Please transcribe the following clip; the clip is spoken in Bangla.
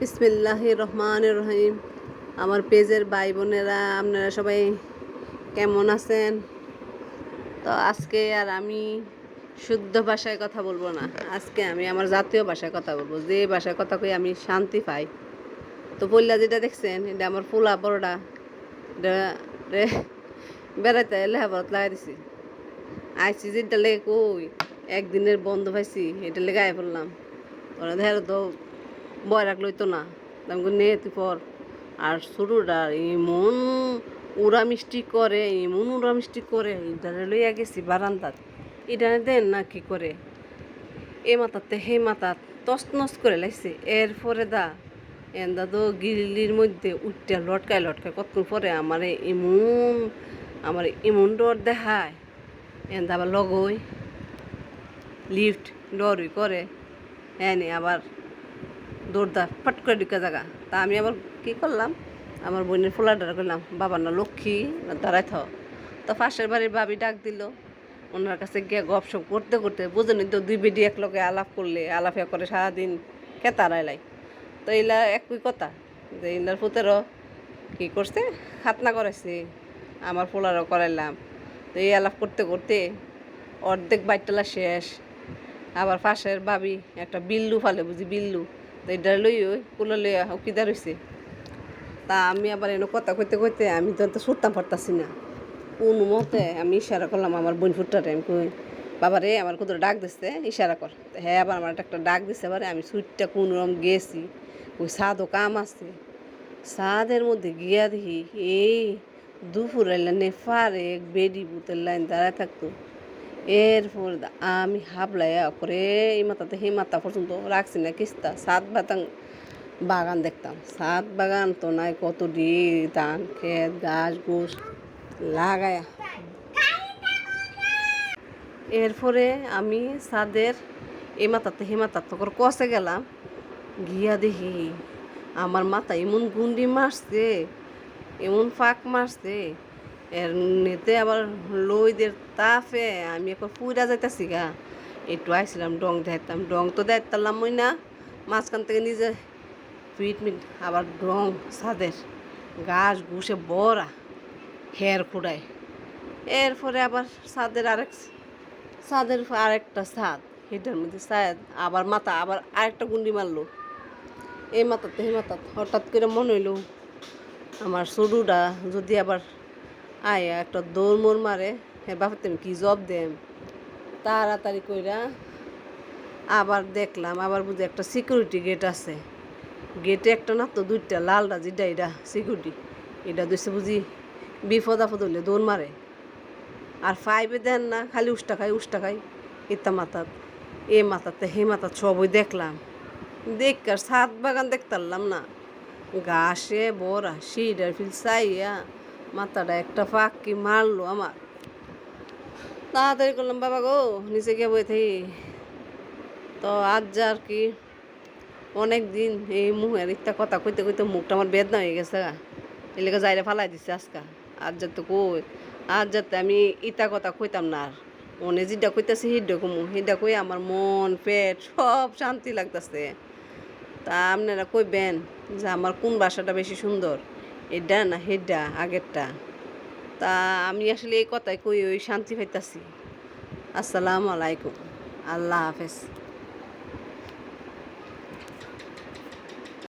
বিসমিল্লাহ রহমান রহিম। আমার পেজের ভাই বোনেরা আপনারা সবাই কেমন আছেন? তো আজকে আর আমি শুদ্ধ ভাষায় কথা বলব না। আজকে আমি আমার জাতীয় ভাষায় কথা বলব। যে ভাষায় কথা কই আমি শান্তি পাই। তো বললা যেটা দেখছেন, এটা আমার ফুলা বড়টা এটা বেড়াইতে লেহাবরত লাগাই দিছি। আইসি যেটা লেগে কই, একদিনের বন্ধ পাইছি এটা লেগে আয় পড়লাম। ওরা ধর তো বয় রাখল তো না। আমি নে, তুই পর। আর শুরুটা, এমন উড়া মিষ্টি করে, এমন উড়া মিষ্টি করে ইটারে লইয়া গেছি বারান্দাত। ইটারে দেন না কি করে? এ মাথাতে, হে মাথা তস নস করে লাইছে। এরপরে দা এন্দা তো গিলির মধ্যে উঠতে লটকায় লটকায় কতক্ষণ পরে আমার এমন আমার এমন ডর দেখায়। এন্দা আবার লগই লিফট ডরই করে। হ্যাঁ আবার দৌড়দা ফট করে ঢুকে জায়গা তা আমি আবার কি করলাম? আমার বোনের ফোলাডার করলাম বাবার না লক্ষ্মী দাঁড়াই থাও। তো পাশের বাড়ির ভাবি ডাক দিল। ওনার কাছে গিয়ে গপসপ করতে করতে বুঝেনি তো দুই বেডি এক লোকে আলাপ করলে আলাপিয়া করে সারাদিন কেতারাইলাই তো এইলা একই কথা, যে এইলার ফুতেরও কি করছে? খাতনা করাইছে আমার ফোলারও করাইলাম। তো এই আলাপ করতে করতে অর্ধেক বাইটলা শেষ। আবার পাশের ভাবি একটা বিল্লু ফালে বুঝি, বিল্লু। তো এটা লই ওই কুলো লইয়া উকিদার হয়েছে তা আমি আবার এনে কথা কইতে কইতে আমি তো তো সুরতাম পারতাছি না। কোন মতে আমি ইশারা করলাম, আমার বোন ফুটটারে আমি কই? বাবা রে, আমার কোথাও ডাক দিচ্ছে ইশারা কর। হ্যাঁ আবার আমার একটা ডাক দিচ্ছে এবারে আমি সুইটটা কোন রকম গেছি? ওই সাদও কাম আছে? সাদের মধ্যে গিয়া দেখি, এই দুপুরের লাইনে ফারে বেডি বুতের লাইন দাঁড়ায় থাকতো। এরপর আমি হাবলাইয়া করে এই মাথাতে সেই মাথা পর্যন্ত রাখছি না, কিস্তা। সাত বাতাং বাগান দেখতাম। সাত বাগান তো নাই কত ডি ধান, ক্ষেত গাছ গোস লাগায়া। এরপরে আমি সাদের এই মাথাতে হে মাথার তখন কষে গেলাম। গিয়া দেখি আমার মাথা এমন গুন্ডি মারছে, এমন ফাঁক মারছে। এর নেতে আবার লইদের তাফে, আমি এখন পুরা যাইতাছি গা। একটু আইছিলাম, ডং দেখাইতাম, ডং তো দেখাইতাম ওই না। মাঝখান থেকে নিজে ট্রিটমেন্ট আবার ডং ছাদের গাছ ঘুষে বড়া হের খুঁড়ায়। এরপরে আবার ছাদের আরেক, ছাদের আরেকটা ছাদ সেটার মধ্যে ছাদ, আবার মাথা, আবার আরেকটা গুন্ডি মারলো। এই মাথাতে, এই মাথা হঠাৎ করে মনে হইল, আমার সরুটা যদি আবার আয় একটা দৌড় মোড় মারে হ্যাঁ বাপের, তুমি কি জব দেম? তাড়াতাড়ি কইরা আবার দেখলাম, আবার বুঝি একটা সিকিউরিটি গেট আছে। গেটে একটা না তো দুইটা লালটা যেটা এটা সিকিউরিটি এটা দিচ্ছে বুঝি বিপদ আপদ হইলে দৌড় মারে। আর ফাইভে দেন না, খালি উষ্টা খাই উষ্টা খাই ইতা মাথাত, এ মাথাতে, হে মাথাত সবই দেখলাম। দেখ আর সাত বাগান দেখতারলাম না। ঘাসে বড়া সিডার ফিল চাইয়া মাথাটা একটা ফাঁকি মারলো আমার। তাড়াতাড়ি করলাম, বাবা গো, নিচে গিয়ে বই থাকি। তো আজ আর কি, অনেক দিন এই মুহের ইত্যা কথা কইতে কইতে মুখটা আমার বেদনা হয়ে গেছে এলাকা যাইরে ফালাই দিছে আজকা। আজ যাতে কই আজ যাতে আমি ইতা কথা কইতাম না আর। মনে যেটা কইতাছি হিডা কমু হিডা কই আমার মন, পেট সব শান্তি লাগতেছে। তা আপনারা কইবেন যে আমার কোন বাসাটা বেশি সুন্দর? এটা না হেডা আগেরটা। তা আমি আসলে এই কথায় কই, ওই শান্তি পাইতাছি। আসসালামু আলাইকুম। আল্লাহ হাফেজ।